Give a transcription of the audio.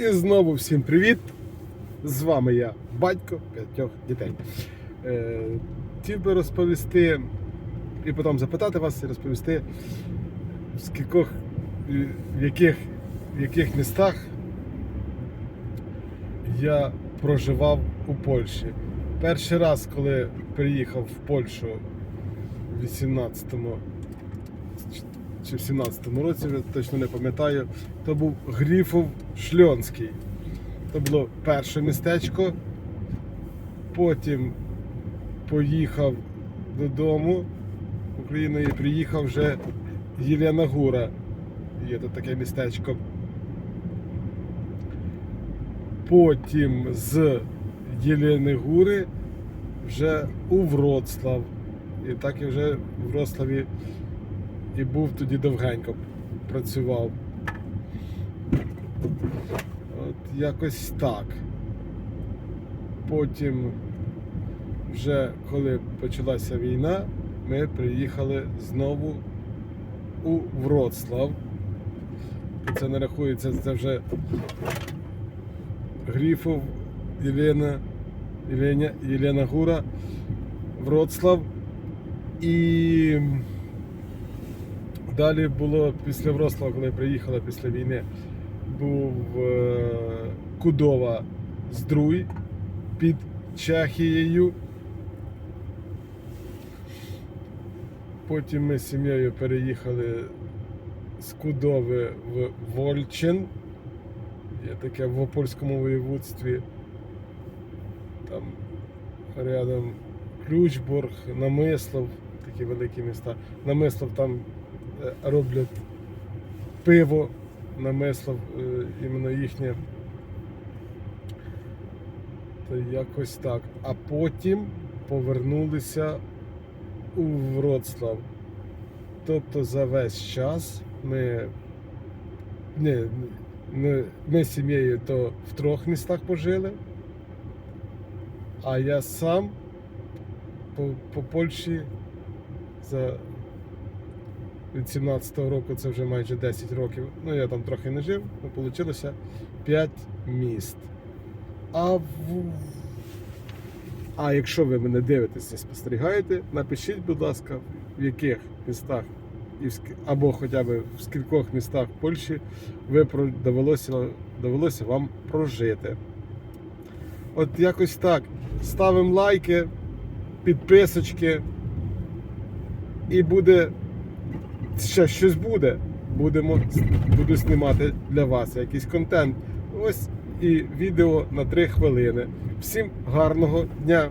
І знову всім привіт! З вами я, батько п'ятьох дітей. Е, хотів би розповісти і потім запитати вас і розповісти, в скількох, в яких, в яких містах я проживав у Польщі. Перший раз, коли приїхав в Польщу в 18-му чи в 17-му році, я точно не пам'ятаю, то був Гріфов Шльонський. То було перше містечко. Потім поїхав додому в Україну і приїхав вже Єлена Гура. Є тут таке містечко. Потім з Єлени Гури вже у Вроцлав. І так і вже в Вроцлаві і був тоді довгенько працював. От якось так. Потім, вже коли почалася війна, ми приїхали знову у Вроцлав. Це не рахується, це вже Гріфов, Єлена, Єлена, Єлена Гура, Вроцлав. І далі було після Вроцлава, коли приїхали після війни, був е, Кудова Здруй під Чехією. Потім ми з сім'єю переїхали з Кудови в Вольчин. Є таке в Опольському воєводстві. Там рядом Ключбург, Намислов, такі великі міста. Намислов там е, роблять пиво, Намислов, е, іменно їхнє. То якось так. А потім повернулися у Вроцлав. Тобто за весь час ми, не, не, ми з сім'єю то в трьох містах пожили, а я сам по, по Польщі за від 17-го року це вже майже 10 років. Ну я там трохи не жив, ну вийшло 5 міст. А в... А якщо ви мене дивитеся, спостерігаєте, напишіть, будь ласка, в яких містах або хоча б в скількох містах Польщі ви довелося, довелося вам прожити. От якось так. Ставимо лайки, підписочки. І буде ще щось буде. Будемо, буду знімати для вас якийсь контент. Ось і відео на 3 хвилини. Всім гарного дня!